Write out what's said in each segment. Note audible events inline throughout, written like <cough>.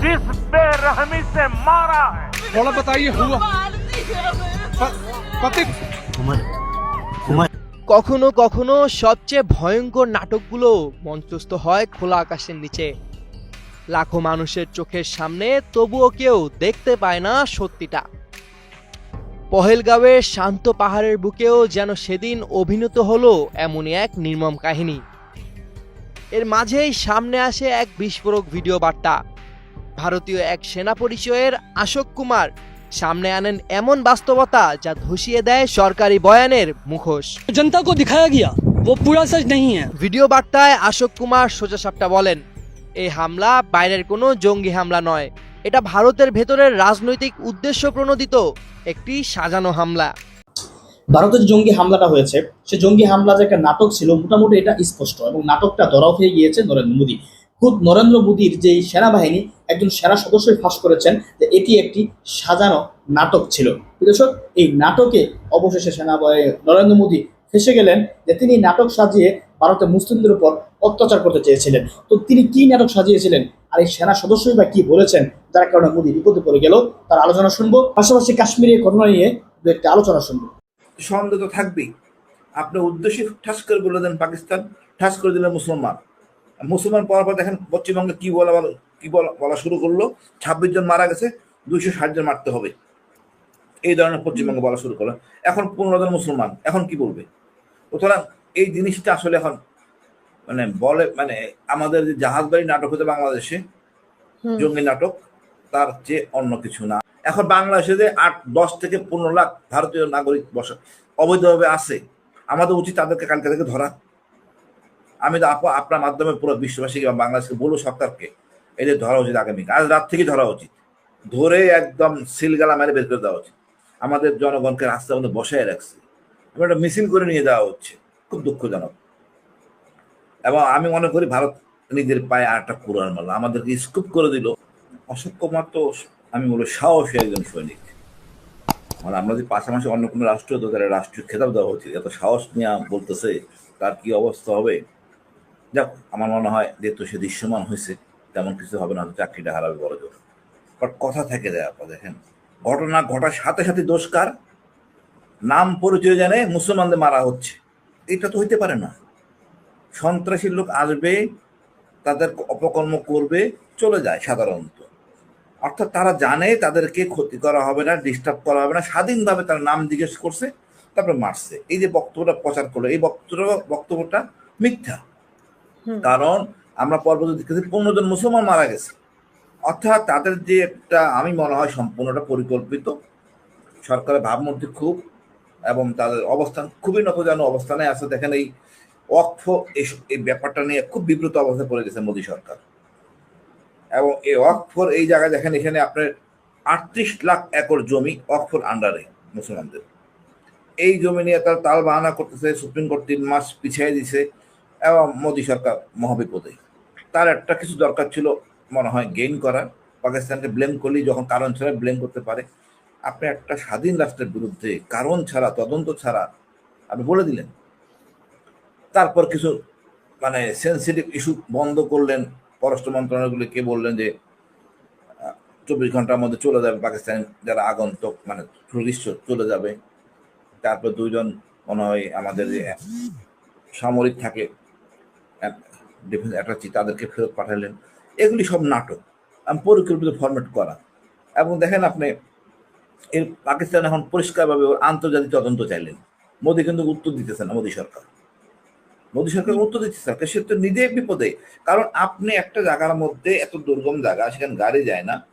जिस बेरहमी से मारा है थोड़ा बताइए हुआ प- पति কখনো কখনো সবচেয়ে ভয়ঙ্কর নাটকগুলো মঞ্চস্থ হয় খোলা আকাশের নিচে লাখো মানুষের চোখের সামনে তবুও কেউ দেখতে পায় না সত্যিটা পহেলগাঁওয়ের শান্ত পাহাড়ের বুকেও যেন সেদিন অভিনীত হলো এমনই এক নির্মম কাহিনী এর মাঝেই সামনে আসে এক বিস্ফোরক ভিডিও বার্তা ভারতীয় এক সেনা পরিচয়ের আশোক কুমার সামনে আনেন এমন বাস্তবতা যা ধসিয়ে দেয় সরকারি বয়ানের মুখোশ। জনতা কো দিখায়া গিয়া ও পুরা সচ নেই ভিডিও বার্তায় আশোক কুমার সোজাসাপটা বলেন এই হামলা বাইরের কোনো জঙ্গি হামলা নয় এটা ভারতের ভেতরের রাজনৈতিক উদ্দেশ্য প্রণোদিত একটি সাজানো হামলা। ভারতের যে জঙ্গি হামলাটা হয়েছে সে জঙ্গি হামলা যে একটা নাটক ছিল মোটামুটি এটা স্পষ্ট এবং নাটকটা ধরাও হয়ে গিয়েছে নরেন্দ্র মোদী। খুব নরেন্দ্র মোদীর যে সেনাবাহিনী একজন সেনা সদস্যই ফাঁস করেছেন যে এটি একটি সাজানো নাটক ছিল। দর্শক, এই নাটকে অবশেষে সেনাবাহিনী নরেন্দ্র মোদী ফেসে গেলেন যে তিনি নাটক সাজিয়ে ভারতের মুসলিমদের উপর অত্যাচার করতে চেয়েছিলেন। তো তিনি কি নাটক সাজিয়েছিলেন আর এই সেনা সদস্যই বা কি বলেছেন যার কারণে মোদী বিপদে পড়ে গেল, তার আলোচনা শুনব। পাশাপাশি কাশ্মীরের ঘটনা নিয়ে দু একটা আলোচনা শুনব। সন্দেহ তো থাকবেই। আপনার উদ্দেশ্যে ঠাস করে বলে দেন পাকিস্তান ঠাস করে দিলেন মুসলমান। মুসলমান পর দেখেন পশ্চিমবঙ্গে কি বলা বলা- কি বলা শুরু করল? ছাব্বিশ জন মারা গেছে দুইশো ষাট জন মারতে হবে। এই ধরনের পশ্চিমবঙ্গে বলা শুরু করল। এখন পনেরো জন মুসলমান এখন কি বলবে? সুতরাং এই জিনিসটা আসলে এখন মানে বলে মানে আমাদের যে জাহাজবাড়ি নাটক হতে বাংলাদেশে জঙ্গি নাটক তার চেয়ে অন্য কিছু না। এখন বাংলাদেশে যে আট দশ থেকে পনেরো লাখ ভারতীয় নাগরিক বসা অবৈধভাবে আছে আমাদের উচিত তাদেরকে কালকে থেকে ধরা। আমি তো আপ- আপনার মাধ্যমে পুরো বিশ্ববাসীকে বা বাংলাদেশকে বলব সরকারকে এদের ধরা উচিত আগামী আজ রাত থেকে ধরা উচিত। ধরে একদম সিলগালা মেরে বের করে দেওয়া উচিত। আমাদের জনগণকে রাস্তার মধ্যে বসায় রাখছে। এবার একটা মিছিল করে নিয়ে যাওয়া হচ্ছে। খুব দুঃখজনক। এবং আমি মনে করি ভারত নিজের পায়ে আর একটা কোরআন মারল। আমাদেরকে স্কুপ করে দিল। অশোক কুমার তো আমি বলব সাহসী একজন সৈনিক। মানে আমরা যদি পাশাপাশি অন্য কোনো রাষ্ট্র তো তারা রাষ্ট্রীয় খেতাব দেওয়া উচিত। এত সাহস নিয়ে বলতেছে, তার কি অবস্থা হবে? যাক, আমার মনে হয় যেহেতু সে দৃশ্যমান হয়েছে। তেমন কিছু হবে না চাকরিটা হারাবে বড় জোর। বাট কথা থেকে যায় আপা দেখেন। ঘটনা ঘটার সাথে সাথে দোষকার নাম পরিচয় জানে মুসলমানদের মারা হচ্ছে। এটা তো হইতে পারে না। সন্ত্রাসী লোক আসবে তাদের অপকর্ম করবে চলে যায় সাধারণত। অর্থাৎ তারা জানে তাদেরকে ক্ষতি করা হবে না ডিস্টার্ব করা হবে না স্বাধীনভাবে তারা নাম জিজ্ঞেস করছে তারপরে মারছে। এই যে বক্তব্যটা প্রচার করল এই বক্তব্য বক্তব্যটা মিথ্যা। কারণ আমরা পর্বত দেখেছি পনেরো জন মুসলমান মারা গেছে। অর্থাৎ তাদের যে একটা, আমি মনে হয় সম্পূর্ণটা পরিকল্পিত। সরকারের ভাবমূর্তি খুব এবং তাদের অবস্থান খুবই নতজানু অবস্থানে আছে। দেখেন এই অক্ষ এই- ব্যাপারটা নিয়ে খুব বিব্রত অবস্থায় পড়ে গেছে মোদী সরকার। এবং এই অক্ফর এই জায়গায় দেখেন এখানে আপনার আটত্রিশ লাখ একর জমি অক্ফর আন্ডারে মুসলমানদের। এই জমি নিয়ে তার তাল বাহানা করতেছে, সুপ্রিম কোর্ট তিন মাস পিছিয়ে দিছে এবং মোদী সরকার মহাবিপদে। তার একটা কিছু দরকার ছিল, মনে হয় গেইন করার। পাকিস্তানকে ব্লেম করলেই যখন কারণ ছাড়া ব্লেম করতে পারে। আপনি একটা স্বাধীন রাষ্ট্রের বিরুদ্ধে কারণ ছাড়া, তদন্ত ছাড়া, আপনি বলে দিলেন। তারপর কিছু মানে সেন্সিটিভ ইস্যু বন্ধ করলেন। পররাষ্ট্র মন্ত্রণালয়গুলিকে বললেন যে চব্বিশ ঘণ্টার মধ্যে চলে যাবে পাকিস্তান, যারা আগন্তক মানে টুরিস্ট চলে যাবে। তারপর দুইজন মনে হয় আমাদের যে সামরিক থাকে ডিফেন্স অ্যাটাচি তাদেরকে ফেরত পাঠালেন। এগুলি সব নাটক পরিকল্পিত ফরম্যাট করা। এবং দেখেন আপনি, এর পাকিস্তান এখন পরিষ্কারভাবে ওর আন্তর্জাতিক তদন্ত চাইলেন। মোদী কিন্তু উত্তর দিতেছে না, মোদী সরকার। মোদী সরকার উত্তর দিচ্ছে, সরকার সে তো নিজে বিপদে। কারণ আপনি একটা জায়গার মধ্যে এত দুর্গম জায়গা, সেখানে গাড়ি যায় না।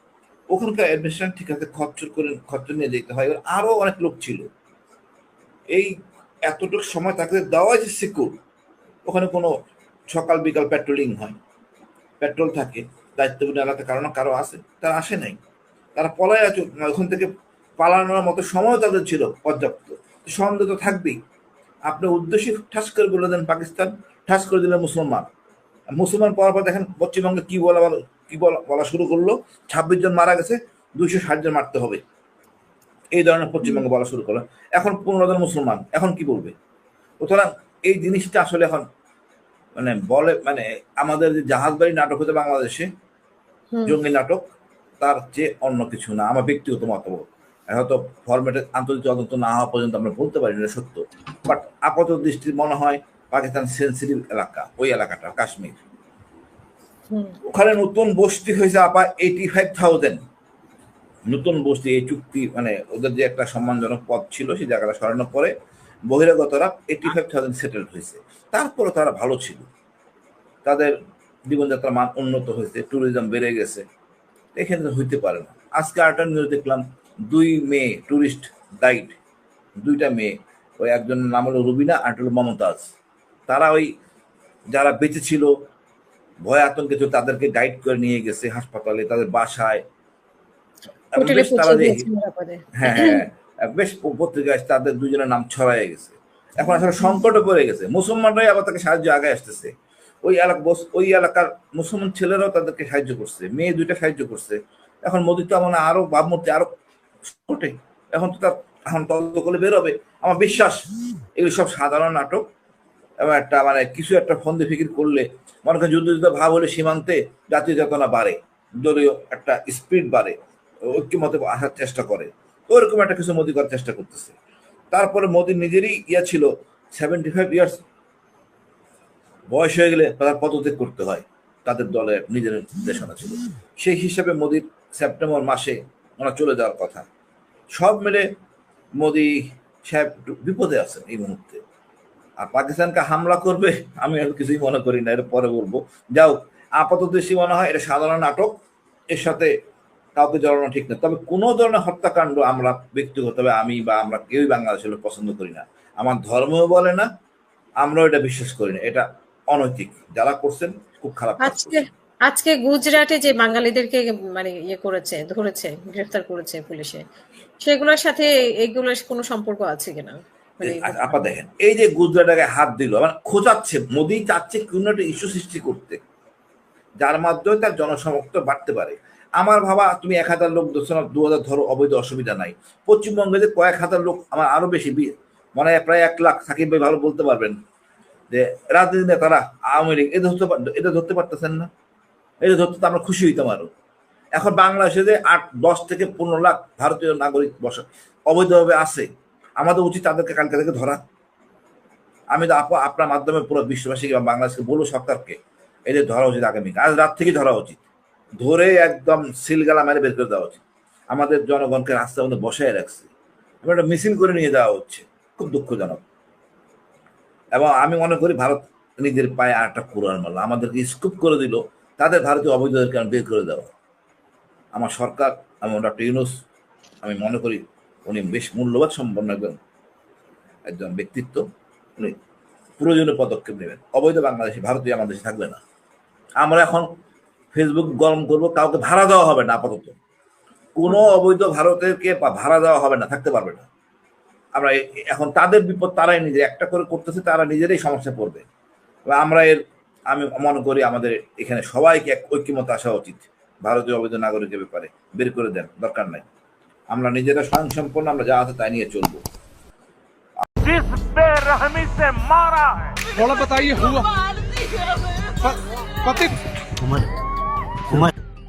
ওখানকার অ্যাডমিনিস্ট্রেশন ঠিক আছে খরচ করে খরচ নিয়ে যেতে হয়। এবার আরও অনেক লোক ছিল। এই এতটুকু সময় তাকে দেওয়া যে সিকিউর ওখানে কোনো সকাল বিকাল পেট্রোলিং হয়। পেট্রোল থাকে দায়িত্বপূর্ণ এলাকা কারণ কারও আসে তারা আসে নাই। তারা পলায় আছে ওখান থেকে পালানোর মতো সময় তাদের ছিল পর্যাপ্ত। সন্দেহ তো থাকবেই। আপনার উদ্দেশ্যে ঠাস করে বলে দেন পাকিস্তান, ঠাস করে দিলেন মুসলমান। মুসলমান পর পর দেখেন পশ্চিমবঙ্গে কি বলা বলা- কি বলা বলা শুরু করল। ছাব্বিশ জন মারা গেছে, দুইশো ষাট জন মারতে হবে। এই ধরনের পশ্চিমবঙ্গে বলা শুরু করল। এখন পনেরো জন মুসলমান, এখন কি বলবে? সুতরাং এই জিনিসটা আসলে এখন মানে বলে মানে আমাদের যে জাহাজবাড়ি নাটক হতে বাংলাদেশে জঙ্গি নাটক তার চেয়ে অন্য কিছু না আমার ব্যক্তিগত মতামত। হয়তো ফরম্যাটে আন্তর্জাতিক তদন্ত না হওয়া পর্যন্ত আমরা বলতে পারি না সত্য। বাট আপাত দৃষ্টির মনে হয় পাকিস্তান সেন্সিটিভ এলাকা ওই এলাকাটা কাশ্মীর। ওখানে নতুন বস্তি হয়েছে আপা এইটি ফাইভ থাউজেন্ড নতুন বস্তি এই চুক্তি মানে ওদের যে একটা সম্মানজনক পদ ছিল সেই জায়গাটা সরানোর পরে বহিরাগতরা এইটি ফাইভ থাউজেন্ড সেটেল হয়েছে। তারপরে তারা ভালো ছিল। তাদের জীবনযাত্রার মান উন্নত হয়েছে ট্যুরিজম বেড়ে গেছে। এখানে হইতে পারে না। আজকে আরেকটা নিউজ দেখলাম দুই মেয়ে টুরিস্ট গাইড দুইটা মেয়ে ওই একজনের নাম হলো রুবিনা আর হলো মমতাজ। তারা ওই যারা বেঁচে ছিল ভয় আতঙ্কে ছিল তাদেরকে গাইড করে নিয়ে গেছে হাসপাতালে তাদের বাসায়। এবং হোটেলে বেশ তারা পৌঁছে যে- দিয়েছে নিরাপদে। হ্যাঁ হ্যাঁ। বেশ পত্রিকায় তাদের দুজনের নাম ছড়াই গেছে। এখন আসলে সংকটে পড়ে গেছে। মুসলমানরাই আবার তাকে সাহায্য আগে আসতেছে। ওই এলাকা ওই এলাকার মুসলমান ছেলেরাও তাদেরকে সাহায্য করছে। মেয়ে দুইটা সাহায্য করছে। এখন মোদী তো মানে আরও ভাবমূর্তি আরও সংকটে এখন তো তার এখন তদন্ত করে বেরোবে আমার বিশ্বাস, এগুলি সব সাধারণ নাটক। এবং একটা মানে কিছু একটা ফন্দি ফিকির করলে মনে করেন যুদ্ধ যুদ্ধ ভাব হলে সীমান্তে জাতীয় চেতনা বাড়ে। দলীয় একটা স্পিড বাড়ে। ঐক্যমতে আসার চেষ্টা করে। ওরকম একটা কিছু মোদী করার চেষ্টা করতেছে। তারপরে মোদী নিজেরই ইয়া ছিল সেভেন্টি ফাইভ ইয়ার্স বয়স হয়ে গেলে তার পদত্যাগ করতে হয়, তাদের দলের নিজের নির্দেশনা ছিল। সেই হিসাবে মোদীর সেপ্টেম্বর মাসে ওনার চলে যাওয়ার কথা। সব মিলে মোদি সাহেব বিপদে আছেন এই মুহূর্তে। আর পাকিস্তানকে হামলা করবে, আমি আর কিছুই মনে করি না এটা পরে বলব। যাও আপাতত মনে হয় এটা সাধারণ নাটক। এর সাথে কাউকে জড়ানো ঠিক না। তবে কোনো ধরনের হত্যাকাণ্ড আমরা ব্যক্তিগতভাবে আমি বা আমরা কেউই বাংলাদেশের লোক পছন্দ করি না। আমার ধর্মও বলে না আমরাও এটা বিশ্বাস করি না। এটা অনৈতিক। যারা করছেন খুব খারাপ আজকে আজকে গুজরাটে যে বাঙালিদেরকে মানে ইয়ে করেছে ধরেছে গ্রেফতার করেছে পুলিশে সেগুলোর সাথে এগুলোর কোনো সম্পর্ক আছে কিনা? মানে আপা দেখেন এই যে গুজরাটে হাত দিল মানে খোঁজাচ্ছে মোদি চাচ্ছে কোনো একটা ইস্যু সৃষ্টি করতে যার মাধ্যমে তার জনসমর্থ বাড়তে পারে। আমার ভাবা, তুমি এক হাজার লোক ধরছো দু হাজার ধরো, অবৈধ অসুবিধা নাই। পশ্চিমবঙ্গে যে কয়েক হাজার লোক, আমার আরও বেশি মনে প্রায় এক লাখ সাকিব ভাই ভালো বলতে পারবেন। যে রাজনীতি নেতারা, আওয়ামী লীগ এটা ধরতে এটা ধরতে পারতেছেন না। এটা ধরতে তো আমরা খুশি হইতাম আরও। এখন বাংলাদেশে যে আট, দশ থেকে পনেরো লাখ ভারতীয় নাগরিক বসা অবৈধভাবে আছে, আমাদের উচিত তাদেরকে কালকে থেকে ধরা। আমি তো আপা আপনার মাধ্যমে পুরো বিশ্ববাসীকে বা বাংলাদেশকে বলব সরকারকে এদের ধরা উচিত আগামী আজ রাত থেকে ধরা উচিত। ধরে একদম সিলগালা মেরে বের করে দেওয়া উচিত। আমাদের জনগণকে রাস্তার মধ্যে বসায় রাখছে। এবং একটা মিছিল করে নিয়ে যাওয়া হচ্ছে। খুব দুঃখজনক। এবং আমি মনে করি ভারত নিজের পায়ে একটা কোরআন মারল। আমাদেরকে স্কুপ করে দিল। তাদের ভারতীয় অবৈধদেরকে আমি বের করে দেওয়া। আমার সরকার এবং ডক্টর ইউনুস, আমি মনে করি উনি বেশ মূল্যবান, সম্পন্ন একজন একজন ব্যক্তিত্ব। উনি প্রয়োজনীয় পদক্ষেপ নেবেন। অবৈধ বাংলাদেশি, ভারতীয় আমাদের দেশে থাকবে না। আমরা এখন ফেসবুক গরম করব কাউকে ভাড়া দেওয়া হবে না আপাতত কোনো অবৈধ ভারতেরকে বা ভাড়া দেওয়া হবে না থাকতে পারবে না আমরা এ- এখন তাদের বিপদ তারাই নিজে একটা করে করতেছে তারা নিজেরাই সমস্যা পড়বে এবার আমরা এর আমি মনে করি আমাদের এখানে সবাইকে এক ঐক্যমত আসা উচিত ভারতীয় অবৈধ নাগরিকের ব্যাপারে বের করে দেন দরকার নাই আমরা নিজেরা স্বয়ংসম্পন্ন আমরা যা আছে তাই নিয়ে চলবো जिस बेरहमी से मारा है थोड़ा बताइए हुआ प- पति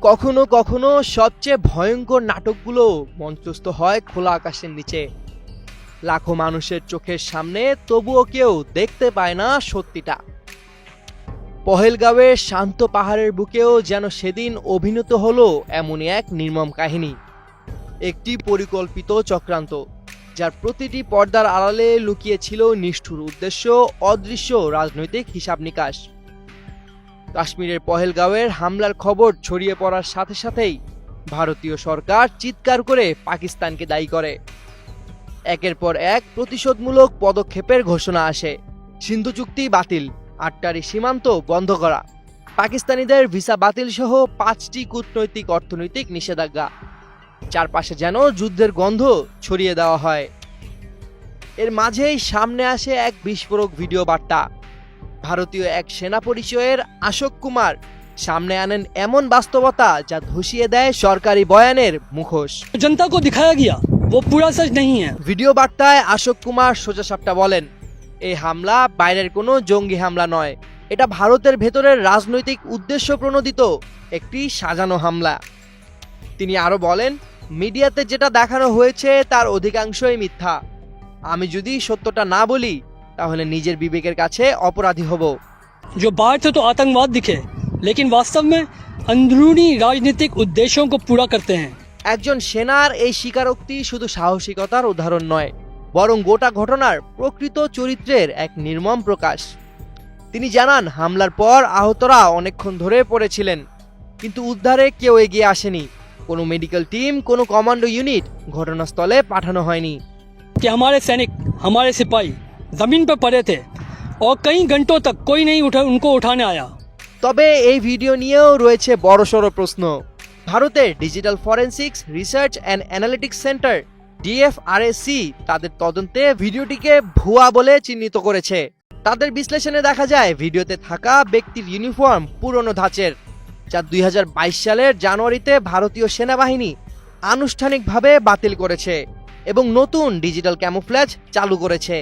কখনো কখনো সবচেয়ে ভয়ঙ্কর নাটকগুলো মঞ্চস্থ হয় খোলা আকাশের নিচে। লাখো মানুষের চোখের সামনে তবুও কেউ দেখতে পায় না সত্যিটা। পহেলগাঁওয়ের শান্ত পাহাড়ের বুকেও যেন সেদিন অভিনীত হলো এমনই এক নির্মম কাহিনী। একটি পরিকল্পিত চক্রান্ত, যার প্রতিটি পর্দার আড়ালে লুকিয়ে ছিল নিষ্ঠুর উদ্দেশ্য, অদৃশ্য রাজনৈতিক হিসাব নিকাশ কাশ্মীরের পহেলগাঁওয়ের হামলার খবর ছড়িয়ে পড়ার সাথে সাথেই ভারতীয় সরকার চিৎকার করে পাকিস্তানকে দায়ী করে। একের পর এক প্রতিশোধমূলক পদক্ষেপের ঘোষণা আসে। সিন্ধু চুক্তি বাতিল আটটারি সীমান্ত বন্ধ করা। পাকিস্তানিদের ভিসা বাতিল সহ পাঁচটি কূটনৈতিক অর্থনৈতিক নিষেধাজ্ঞা। চারপাশে যেন যুদ্ধের গন্ধ ছড়িয়ে দেওয়া হয়। এর মাঝেই সামনে আসে এক বিস্ফোরক ভিডিও বার্তা। ভারতীয় এক সেনা পরিচয়ের আশোক কুমার সামনে আনেন এমন বাস্তবতা যা ধসিয়ে দেয় সরকারি বয়ানের মুখোশ जनता को दिखाया गया वो पूरा सच नहीं है ভিডিও বার্তায় আশোক কুমার সোজাসাপটা বলেন এই হামলা বাইরের কোনো জঙ্গি হামলা নয় এটা ভারতের ভেতরের রাজনৈতিক উদ্দেশ্য প্রণোদিত একটি সাজানো হামলা তিনি আরও বলেন মিডিয়াতে যেটা দেখানো হয়েছে তার অধিকাংশই মিথ্যা আমি যদি সত্যটা না বলি তাহলে নিজের বিবেকের কাছে অপরাধী হব जो बाहर से तो आतंकवाद दिखे लेकिन वास्तव में अंदरूनी राजनीतिक उद्देश्यों को पूरा करते हैं একজন সেনার এই স্বীকারোক্তি শুধু সাহসিকতার উদাহরণ নয় বরং গোটা ঘটনার প্রকৃত চরিত্রের এক নির্মম প্রকাশ তিনি জানান হামলার পর আহতরা অনেকক্ষণ ধরে পড়েছিলেন কিন্তু উদ্ধারে কেউ এগিয়ে আসেনি কোনো মেডিকেল টিম কোনো কমান্ডো ইউনিট ঘটনাস্থলে পাঠানো হয়নি कि हमारे सैनिक हमारे सिपाही जमीन पर पड़े थे और कई घंटों तक कोई नहीं उठा उनको उठाने आया তবে এই ভিডিও নিয়েও রয়েছে বড়সড় প্রশ্ন ভারতের digital forensics research and analytics centre DFRAC তাদের তদন্তে ভিডিওটিকে ভুয়া বলে চিহ্নিত করেছে তাদের বিশ্লেষণে দেখা যায় ভিডিওতে থাকা ব্যক্তির ইউনিফর্ম পুরনো ধাঁচের যা দুই সালের জানুয়ারিতে ভারতীয় সেনাবাহিনী আনুষ্ঠানিকভাবে বাতিল করেছে এবং নতুন ডিজিটাল ক্যামোফ্ল্যাজ চালু করেছে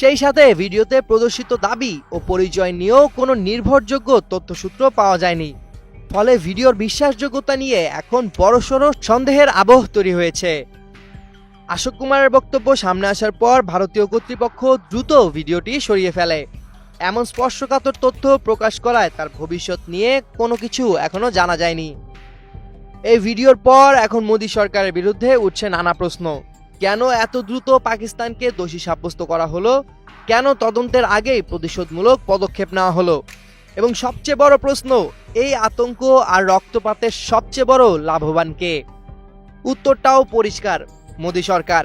সেই সাথে ভিডিওতে প্রদর্শিত দাবি ও পরিচয় নিয়েও কোনো নির্ভরযোগ্য তথ্যসূত্র পাওয়া যায়নি। ফলে ভিডিওর বিশ্বাসযোগ্যতা নিয়ে এখন বড়সড় সন্দেহের আবহ তৈরি হয়েছে। অশোক কুমারের বক্তব্য সামনে আসার পর ভারতীয় কর্তৃপক্ষ দ্রুত ভিডিওটি সরিয়ে ফেলে। এমন স্পর্শকাতর তথ্য প্রকাশ করায় তার ভবিষ্যৎ নিয়ে কোনো কিছু এখনও জানা যায়নি। এই ভিডিওর পর এখন মোদী সরকারের বিরুদ্ধে উঠছে নানা প্রশ্ন। কেন এত দ্রুত পাকিস্তানকে দোষী সাব্যস্ত করা হলো? কেন তদন্তের আগেই প্রতিশোধমূলক পদক্ষেপ নেওয়া হলো? এবং সবচেয়ে বড় প্রশ্ন, এই আতঙ্ক আর রক্তপাতের সবচেয়ে বড় লাভবান কে? উত্তরটাও পরিষ্কার, মোদী সরকার।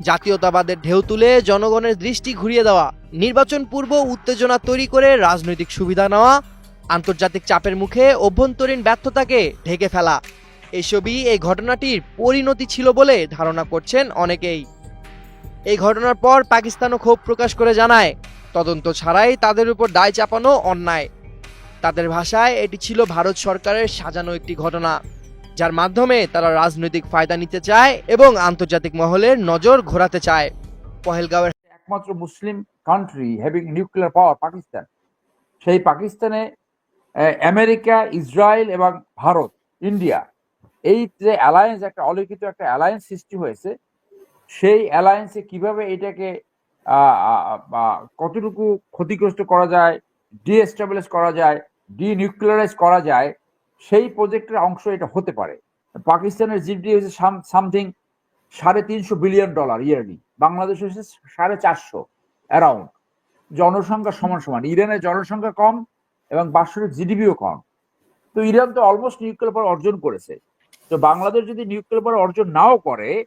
জাতীয়তাবাদের ঢেউ তুলে জনগণের দৃষ্টি ঘুরিয়ে দেওয়া, নির্বাচন পূর্ব উত্তেজনা তৈরি করে রাজনৈতিক সুবিধা নেওয়া, আন্তর্জাতিক চাপের মুখে অভ্যন্তরীণ ব্যর্থতাকে ঢেকে ফেলা। এসবই এই ঘটনাটির পরিণতি ছিল বলে ধারণা করছেন অনেকেই। এই ঘটনার পর পাকিস্তানও ক্ষোভ প্রকাশ করে জানায়, তদন্ত ছাড়াই তাদের উপর দায় চাপানো অন্যায়। তাদের ভাষায় এটি ছিল ভারত সরকারের সাজানো একটি ঘটনা, যার মাধ্যমে তারা রাজনৈতিক ফায়দা নিতে চায় এবং আন্তর্জাতিক মহলের নজর ঘোরাতে চায়। পহেলগাঁওয়ের একমাত্র Muslim country having nuclear power Pakistan. সেই পাকিস্তানে আমেরিকা, ইসরায়েল এবং ভারত, ইন্ডিয়া এই যে অ্যালায়েন্স একটা অলিখিত একটা অ্যালায়েন্স সৃষ্টি হয়েছে, সেই অ্যালায়েন্সে কীভাবে এটাকে কতটুকু ক্ষতিগ্রস্ত করা যায় ডিএস্টাবলিশ করা যায় ডিনিউক্লিয়ারাইজ করা যায়, সেই প্রজেক্টের অংশ এটা হতে পারে। পাকিস্তানের জিডিপি হচ্ছে সামথিং সাড়ে তিনশো বিলিয়ন ডলার ইয়ারলি বাংলাদেশ হচ্ছে সাড়ে চারশো অ্যারাউন্ড জনসংখ্যা সমান সমান। ইরানের জনসংখ্যা কম এবং বাৎসরিক জিডিপিও কম। তো ইরান তো অলমোস্ট নিউক্লিয়ার পাওয়ার অর্জন করেছে। তো বাংলাদেশ যদি নিউক্লিয়ার পাওয়ার অর্জন নাও করে,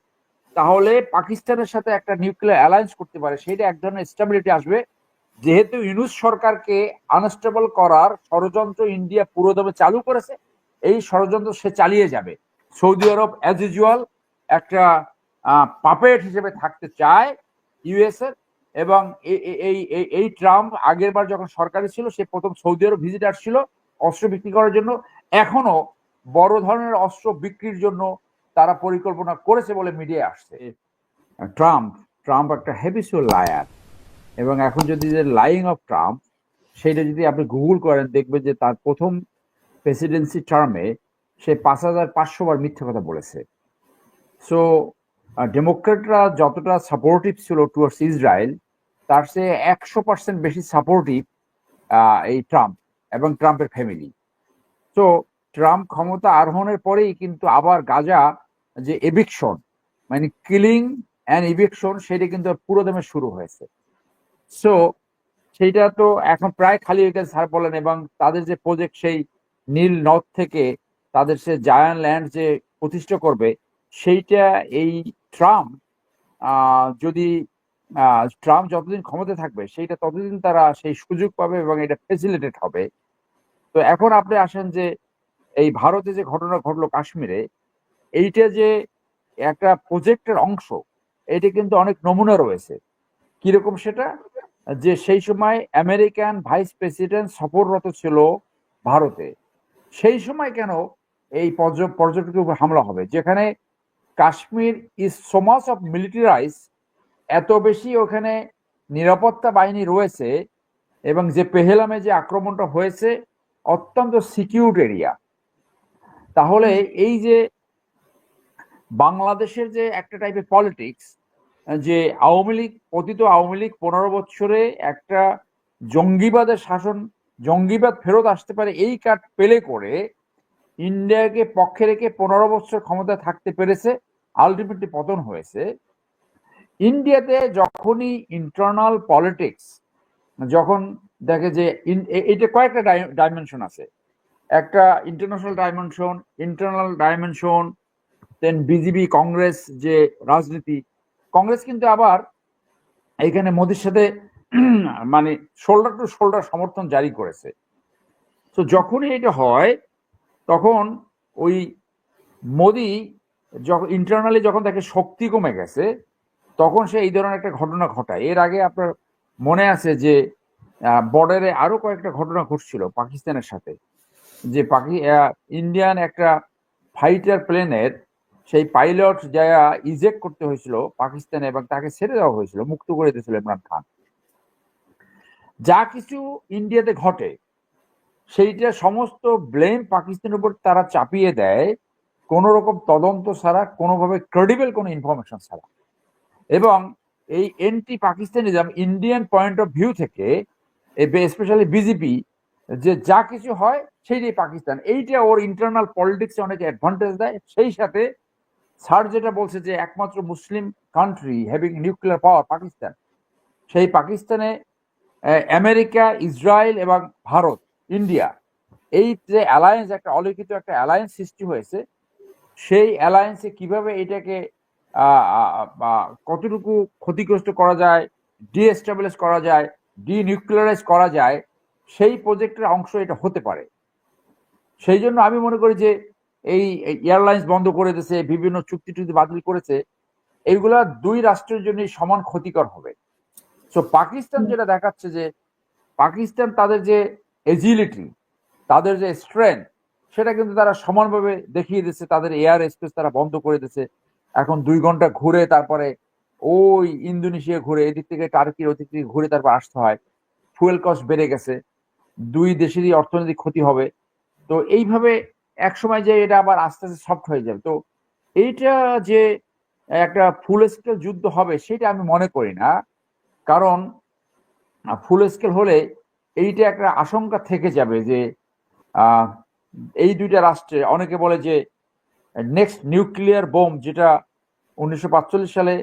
তাহলে পাকিস্তানের সাথে একটা নিউক্লিয়ার অ্যালায়েন্স করতে পারে। সেটা এক ধরনের স্টেবিলিটি আসবে। যেহেতু ইউনুস সরকারকে আনস্টেবল করার ষড়যন্ত্র ইন্ডিয়া পুরোদমে চালু করেছে, এই ষড়যন্ত্র সে চালিয়ে যাবে। সৌদি আরব অ্যাজ ইউজুয়াল একটা পাপেট হিসেবে থাকতে চায় ইউএস এর এবং এই- এই ট্রাম্প আগের বার যখন সরকারে ছিল, সে প্রথম সৌদি আরব ভিজিট আসছিল অস্ত্র বিক্রি করার জন্য। এখনও বড় ধরনের অস্ত্র বিক্রির জন্য তারা পরিকল্পনা করেছে বলে মিডিয়া আসছে। ট্রাম্প ট্রাম্প একটা হেভিসুয়াল লায়ার এবং এখন যদি যে লাইং অফ ট্রাম্প সেটা যদি আপনি গুগল করেন দেখবেন যে তার প্রথম প্রেসিডেন্সি টার্মে সে পাঁচ হাজার পাঁচশো বার মিথ্যে কথা বলেছে। সো ডেমোক্রেটরা যতটা সাপোর্টিভ ছিল টুয়ার্ডস ইসরায়েল তার সে একশো পার্সেন্ট বেশি সাপোর্টিভ এই ট্রাম্প এবং ট্রাম্পের ফ্যামিলি তো ট্রাম্প ক্ষমতা আরোহণের পরেই কিন্তু আবার গাজা যে এভিকশন মানে কিলিং অ্যান্ড ইভিকশন সেটা কিন্তু পুরো দমে শুরু হয়েছে। সো সেইটা তো এখন প্রায় খালি হয়ে গেছে স্যার বলেন, এবং তাদের যে প্রজেক্ট সেই নীল নদ থেকে তাদের সে জায়ান ল্যান্ড যে প্রতিষ্ঠা করবে, সেইটা এই ট্রাম্প যদি ট্রাম্প যতদিন ক্ষমতা থাকবে, সেইটা ততদিন তারা সেই সুযোগ পাবে এবং এটা ফেসিলিটেট হবে। তো এখন আপনি আসেন যে এই ভারতে যে ঘটনা ঘটলো কাশ্মীরে, এইটা যে একটা প্রজেক্টের অংশ এটা কিন্তু অনেক নমুনা রয়েছে। কীরকম সেটা? যে সেই সময় আমেরিকান ভাইস প্রেসিডেন্ট সফররত ছিল ভারতে। সেই সময় কেন এই পর্য- পর্যটকের উপর হামলা হবে? যেখানে Kashmir is so much of militarise এত বেশি ওখানে নিরাপত্তা বাহিনী রয়েছে এবং যে পেহেলামে যে আক্রমণটা হয়েছে, অত্যন্ত সিকিউর এরিয়া তাহলে এই যে বাংলাদেশের যে একটা টাইপের পলিটিক্স যে আওয়ামী লীগ, পতিত আওয়ামী লীগ পনেরো বছরে একটা জঙ্গিবাদের শাসন, জঙ্গিবাদ ফেরত আসতে পারে এই কার্ড পেলে করে ইন্ডিয়াকে পক্ষে রেখে পনেরো বছর ক্ষমতায় থাকতে পেরেছে আলটিমেটলি পতন হয়েছে। ইন্ডিয়াতে যখনই ইন্টারনাল পলিটিক্স যখন দেখে যে এটা কয়েকটা ডাইমেনশন আছে। একটা international dimension internal dimension then BJP Congress যে রাজনীতি কংগ্রেস কিন্তু আবার এখানে মোদির সাথে <clears throat> মানে শোল্ডার টু শোল্ডার সমর্থন জারি করেছে। তো যখনই এটা হয়, তখন ওই মোদি যখন ইন্টারনালি যখন তাকে শক্তি কমে গেছে, তখন সে এই ধরনের একটা ঘটনা ঘটায়। এর আগে আপনার মনে আছে যে বর্ডারে আরও কয়েকটা ঘটনা ঘটছিল পাকিস্তানের সাথে। যে পাকি ইন্ডিয়ান একটা ফাইটার প্লেনের সেই পাইলট যা ইজেক্ট করতে হয়েছিল পাকিস্তানে এবং তাকে ছেড়ে দেওয়া হয়েছিল, মুক্ত করে দিয়েছিল ইমরান খান। যা কিছু ইন্ডিয়াতে ঘটে, সেইটা সমস্ত ব্লেম পাকিস্তানের উপর তারা চাপিয়ে দেয়, কোন রকম তদন্ত ছাড়া, কোনোভাবে ক্রেডিবল কোনো ইনফরমেশন ছাড়া। এবং এই anti Pakistanism Indian point of view থেকে স্পেশালি বিজেপি যে যা কিছু হয় সেইটাই পাকিস্তান। এইটা ওর ইন্টারনাল পলিটিক্সে অনেক অ্যাডভান্টেজ দেয়। সেই সাথে স্যার যেটা বলছে যে একমাত্র Muslim country having nuclear power Pakistan. সেই পাকিস্তানে আমেরিকা, ইসরায়েল এবং ভারত, ইন্ডিয়া, এই যে অ্যালায়েন্স একটা অলিখিত একটা অ্যালায়েন্স সৃষ্টি হয়েছে, সেই অ্যালায়েন্সে কীভাবে এটাকে কতটুকু ক্ষতিগ্রস্ত করা যায় ডিএস্টাবলিশ করা যায় ডি নিউক্লিয়ারাইজ করা যায় সেই প্রজেক্টের অংশ এটা হতে পারে। সেই জন্য আমি মনে করি যে এই এয়ারলাইন্স বন্ধ করে দিয়েছে বিভিন্ন চুক্তি টুক্তি বাতিল করেছে এইগুলা দুই রাষ্ট্রের জন্য সমান ক্ষতিকর হবে। সো পাকিস্তান যেটা দেখাচ্ছে যে পাকিস্তান তাদের যে এজিলিটি তাদের যে স্ট্রেংথ সেটা কিন্তু তারা সমানভাবে দেখিয়ে দিচ্ছে তাদের এয়ার স্পেস তারা বন্ধ করে দিচ্ছে এখন দুই ঘণ্টা ঘুরে তারপরে ওই ইন্দোনেশিয়া ঘুরে এদিক থেকে টার্কির ওদিক থেকে ঘুরে তারপর আসতে হয়। ফুয়েল কস্ট বেড়ে গেছে। দুই দেশেরই অর্থনৈতিক ক্ষতি হবে। তো এইভাবে এক সময় যে এটা আবার আস্তে আস্তে সফট হয়ে যাবে। তো এইটা যে একটা ফুল স্কেল যুদ্ধ হবে, সেটা আমি মনে করি না। কারণ ফুল স্কেল হলে এইটা একটা আশঙ্কা থেকে যাবে যে এই দুইটা রাষ্ট্রে, অনেকে বলে যে নেক্সট নিউক্লিয়ার বোম যেটা উনিশশো সালে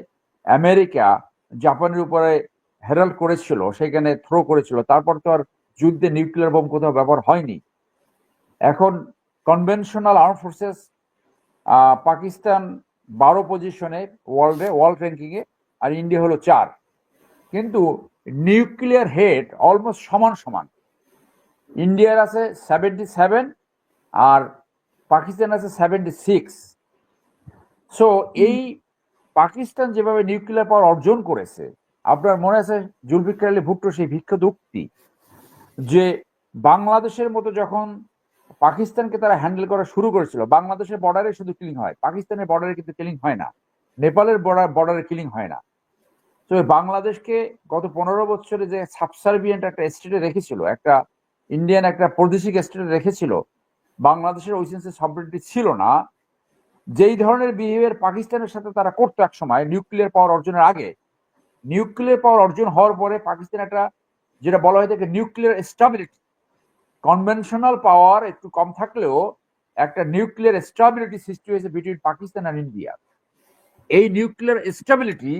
আমেরিকা জাপানের উপরে হেরাল্ড করেছিল, সেখানে থ্রো করেছিল, তারপর তো আর যুদ্ধে নিউক্লিয়ার বোম কোথাও ব্যবহার হয়নি। এখন কনভেনশনাল আর্ম ফোর্সেস পাকিস্তান বারো পজিশনে ওয়ার্ল্ডে ওয়ার্ল্ড র্যাঙ্কিং এ আর ইন্ডিয়া হলো চার। কিন্তু নিউক্লিয়ার হেড অলমোস্ট সমান সমান। ইন্ডিয়ার আছে সেভেন্টি সেভেন আর পাকিস্তান আছে সেভেন্টি সিক্স সো এই পাকিস্তান যেভাবে নিউক্লিয়ার পাওয়ার অর্জন করেছে, আপনার মনে আছে জুলফিকার আলী ভুট্টো সেই বিখ্যাত উক্তি? যে বাংলাদেশের মতো যখন পাকিস্তানকে তারা হ্যান্ডেল করা শুরু করেছিল, বাংলাদেশের বর্ডারে শুধু কিলিং হয়, পাকিস্তানের বর্ডারে কিন্তু কিলিং হয় না, নেপালের বর্ডার বর্ডারে কিলিং হয় না। তো বাংলাদেশকে গত পনেরো বছরে যে সাবসার্বিয়েন্ট একটা স্টেটে রেখেছিল, একটা ইন্ডিয়ান একটা প্রাদেশিক স্টেটে রেখেছিল, বাংলাদেশের ওই সেন্সে সবরিটি ছিল না, যেই ধরনের বিহেভিয়ার পাকিস্তানের সাথে তারা করতো এক সময় নিউক্লিয়ার পাওয়ার অর্জনের আগে নিউক্লিয়ার পাওয়ার অর্জন হওয়ার পরে পাকিস্তান একটা যেটা বলা হয় থাকে নিউক্লিয়ার স্টাবিলিটি কনভেনশনাল পাওয়ার একটু কম থাকলেও একটা নিউক্লিয়ার স্টাবিলিটি সৃষ্টি হয়েছে বিটুইন পাকিস্তান আর ইন্ডিয়া এই নিউক্লিয়ার স্টাবিলিটি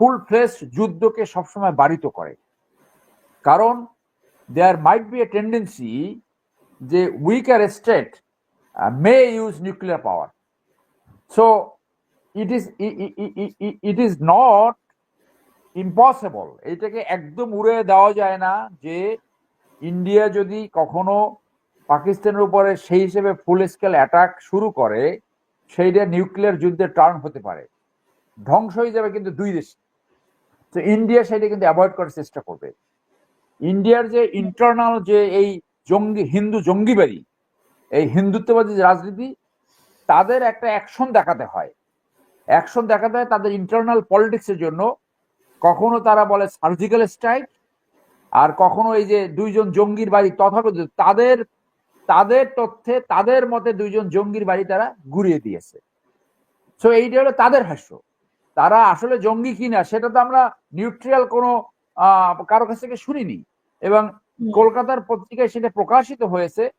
ফুল ফ্লেশ যুদ্ধকে সবসময় বাড়িত করে। কারণ there might be a tendency যে weaker state may use nuclear power so it is it is not impossible এইটাকে একদম উড়ে দেওয়া যায় না যে ইন্ডিয়া যদি কখনো পাকিস্তানের উপরে সেই হিসেবে ফুল স্কেল অ্যাটাক শুরু করে, সেইটা নিউক্লিয়ার যুদ্ধে টার্ন হতে পারে। ধ্বংস হয়ে যাবে কিন্তু দুই দেশ। তো ইন্ডিয়া সেটা কিন্তু অ্যাভয়েড করার চেষ্টা করবে। ইন্ডিয়ার যে ইন্টারনাল যে এই জঙ্গি, হিন্দু জঙ্গিবাড়ি এই হিন্দুত্ববাদী যে রাজনীতি, তাদের একটা অ্যাকশন দেখাতে হয়। অ্যাকশন দেখাতে হয় তাদের ইন্টারনাল পলিটিক্সের জন্য। কখনো তারা বলে সার্জিক্যাল স্ট্রাইক আর কখনো এই যে দুইজন জঙ্গির বাড়ি তথাকথিত তাদের তাদের তথ্যে তাদের মতে দুইজন জঙ্গির বাড়ি তারা ঘুরিয়ে দিয়েছে। সো এইটা হলো তাদের হাস্য। তারা আসলে জঙ্গি কিনা সেটা তো আমরা নিউট্রিয়াল কোনো আহ, কারও কাছ থেকে শুনিনি। এবং কলকাতার পত্রিকায় সেটা প্রকাশিত হয়েছে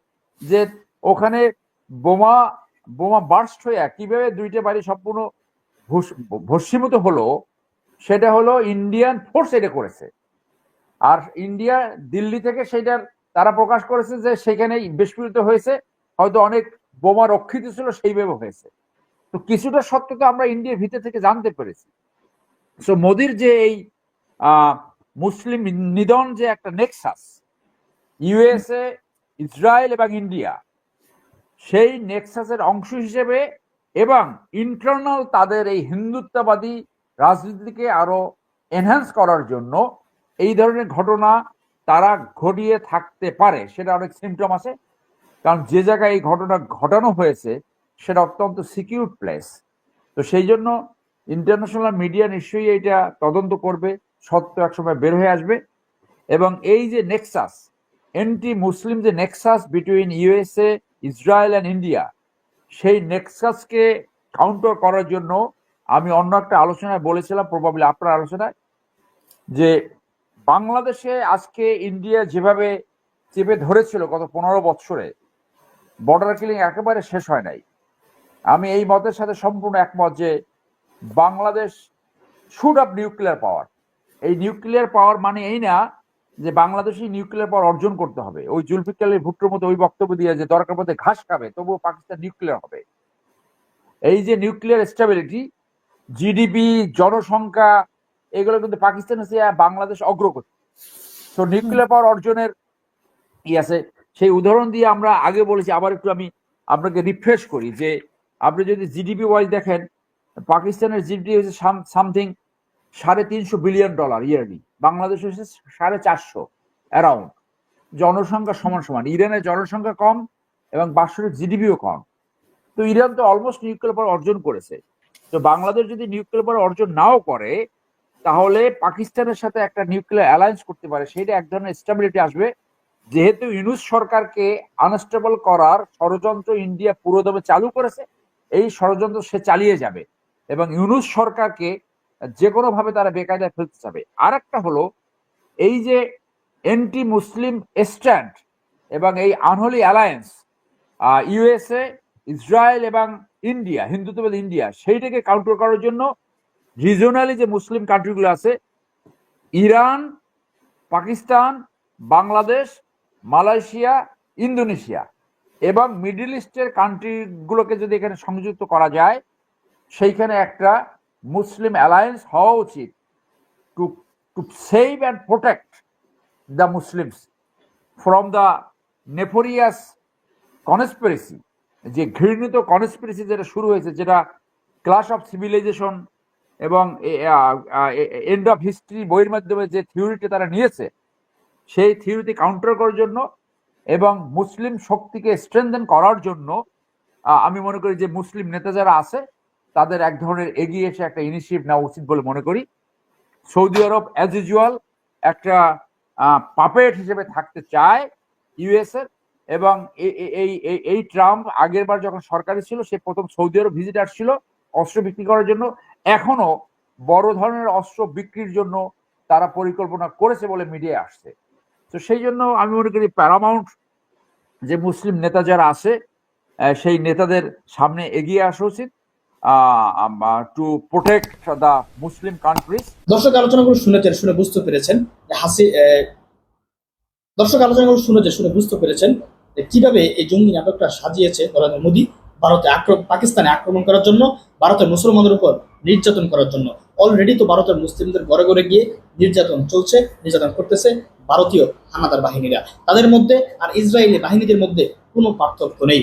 যে ওখানে বোমা বোমা বার্স্ট হয়ে কীভাবে দুইটা বাড়ি সম্পূর্ণ ভস- ভস্মীভূত হলো। সেটা হলো ইন্ডিয়ান ফোর্স এটা করেছে। আর ইন্ডিয়া দিল্লি থেকে সেটার তারা প্রকাশ করেছে যে সেখানে বিস্ফোরিত হয়েছে। হয়তো অনেক বোমা রক্ষিত ছিল সেইভাবে হয়েছে। তো কিছুটা সত্য তো আমরা ইন্ডিয়ার ভিতর থেকে জানতে পেরেছি। সো মোদির যে এই মুসলিম নিধন যে একটা নেক্সাস ইউএসএ ইসরায়েল এবং ইন্ডিয়া সেই নেক্সাসের অংশ হিসেবে এবং ইন্টারনাল তাদের এই হিন্দুত্ববাদী রাজনীতিকে আরও এনহ্যান্স করার জন্য এই ধরনের ঘটনা তারা ঘটিয়ে থাকতে পারে, সেটা অনেক সিমটম আছে। কারণ যে জায়গায় এই ঘটনা ঘটানো হয়েছে, সেটা অত্যন্ত সিকিউর প্লেস তো সেই জন্য ইন্টারন্যাশনাল মিডিয়া নিশ্চয়ই এটা তদন্ত করবে, সত্য একসময় বের হয়ে আসবে। এবং এই যে নেক্সাস এন্টি মুসলিম যে nexus between USA Israel and India সেই নেক্সাসকে কাউন্টার করার জন্য আমি অন্য একটা আলোচনায় বলেছিলাম প্রবাবলি আপনার আলোচনায়, যে বাংলাদেশে আজকে ইন্ডিয়া যেভাবে চেপে ধরেছিল গত পনেরো বৎসরে বর্ডার কিলিং একেবারে শেষ হয় নাই। আমি এই মতের সাথে সম্পূর্ণ একমত যে Bangladesh should of nuclear power এই নিউক্লিয়ার পাওয়ার মানে এই না যে বাংলাদেশই নিউক্লিয়ার পাওয়ার অর্জন করতে হবে। ওই জুলফিকার আলী ভুট্টোর মতো ওই বক্তব্য দিয়ে যে দরকার মধ্যে ঘাস খাবে, তবুও পাকিস্তান নিউক্লিয়ার হবে। এই যে নিউক্লিয়ার স্টেবিলিটি জিডিপি জনসংখ্যা, এগুলো কিন্তু পাকিস্তানের চেয়ে বাংলাদেশ অগ্রগতি। তো নিউক্লিয়ার পাওয়ার অর্জনের ই আছে। সেই উদাহরণ দিয়ে আমরা আগে বলেছি, আবার একটু আমি আপনাকে রিফ্রেশ করি যে আপনি যদি জিডিপি ওয়াইজ দেখেন, পাকিস্তানের জিডিপি হচ্ছে সামথিং সাড়ে তিনশো বিলিয়ন ডলার ইয়ারলি বাংলাদেশ হচ্ছে সাড়ে চারশো অ্যারাউন্ড জনসংখ্যা সমান সমান। ইরানের জনসংখ্যা কম এবং বাৎসরিক জিডিপিও কম। তো ইরান তো অলমোস্ট নিউক্লিয়ার পাওয়ার অর্জন করেছে। তো বাংলাদেশ যদি নিউক্লিয়ার পাওয়ার অর্জন নাও করে, তাহলে পাকিস্তানের সাথে একটা নিউক্লিয়ার অ্যালায়েন্স করতে পারে। সেটা এক ধরনের স্টেবিলিটি আসবে। যেহেতু ইউনুস সরকারকে আনস্টেবল করার ষড়যন্ত্র ইন্ডিয়া পুরোদমে চালু করেছে, এই ষড়যন্ত্র সে চালিয়ে যাবে এবং ইউনুস সরকারকে যে কোনোভাবে তারা বেকায়দায় ফেলতে যাবে আর একটা হলো, এই যে এন্টি মুসলিম স্ট্যান্ড এবং এই আনহলি অ্যালায়েন্স ইউএসএ ইসরায়েল এবং ইন্ডিয়া হিন্দুত্ববাদ ইন্ডিয়া সেইটাকে কাউন্টার করার জন্য রিজনালি যে মুসলিম কান্ট্রিগুলো আছে Iran Pakistan Bangladesh Malaysia Indonesia এবং মিডল ইস্টের কান্ট্রিগুলোকে যদি এখানে সংযুক্ত করা যায়, সেইখানে একটা মুসলিম অ্যালায়েন্স হওয়া উচিত to to save and protect the Muslims from the nefarious conspiracy যে ঘৃণিত কনস্পিরেসি যেটা শুরু হয়েছে, যেটা ক্লাস অফ সিভিলাইজেশন এবং এন্ড অফ হিস্ট্রি বইয়ের মাধ্যমে যে থিওরিটি তারা নিয়েছে, সেই থিওরিটি কাউন্টার করার জন্য এবং মুসলিম শক্তিকে স্ট্রেংথেন করার জন্য আমি মনে করি যে মুসলিম নেতা যারা আছে, তাদের এক ধরনের এগিয়ে এসে একটা ইনিশিয়েটিভ নেওয়া উচিত বলে মনে করি। সৌদি আরব অ্যাজ ইউজুয়াল একটা পাপেট হিসেবে থাকতে চায় ইউএস এর। এবং এই, এই- এই ট্রাম্প আগের বার যখন সরকারি ছিল, সে প্রথম সৌদি আরব ভিজিট আসছিল অস্ত্র বিক্রি করার জন্য। এখনও বড় ধরনের অস্ত্র বিক্রির জন্য তারা পরিকল্পনা করেছে বলে মিডিয়ায় আসছে। তো সেই জন্য আমি মনে করি প্যারামাউন্ট যে মুসলিম নেতা যারা আছে সেই নেতাদের সামনে এগিয়ে আসা উচিত to protect the Muslim countries দর্শক, আলোচনাগুলো শুনেছেন শুনে বুঝতে পেরেছেন। হাসি দর্শক, আলোচনাগুলো শুনেছেন শুনে বুঝতে পেরেছেন। কীভাবে এই জঙ্গি নাটকটা সাজিয়েছে নরেন্দ্র মোদী ভারতে পাকিস্তানে আক্রমণ করার জন্য, ভারতের মুসলমানদের উপর নির্যাতন করার জন্য। অলরেডি তো ভারতের মুসলিমদের ঘরে ঘরে গিয়ে নির্যাতন চলছে, নির্যাতন করতেছে ভারতীয় হানাদার বাহিনীরা। তাদের মধ্যে আর ইসরায়েলি বাহিনীদের মধ্যে কোনো পার্থক্য নেই।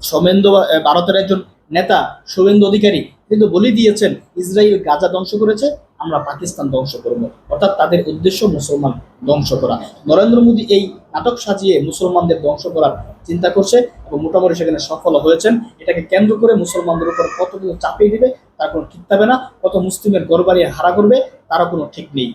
সোমেন্দ্র ভারতের একজন নেতা শুভেন্দু অধিকারী, কিন্তু বলে দিয়েছেন, ইসরায়েল গাজা ধ্বংস করেছে আমরা পাকিস্তান ধ্বংস করব। অর্থাৎ তাদের উদ্দেশ্য মুসলমান ধ্বংস করা। নরেন্দ্র মোদী এই নাটক সাজিয়ে মুসলমানদের ধ্বংস করার চিন্তা করছে এবং মোটামুটি সেখানে সফল হয়েছেন। এটাকে কেন্দ্র করে মুসলমানদের উপর কতগুলো চাপিয়ে দিবে, তার কোনো ঠিক থাকবে না। কত মুসলিমের গরবারিয়ে হারা করবে, তারও কোনো ঠিক নেই।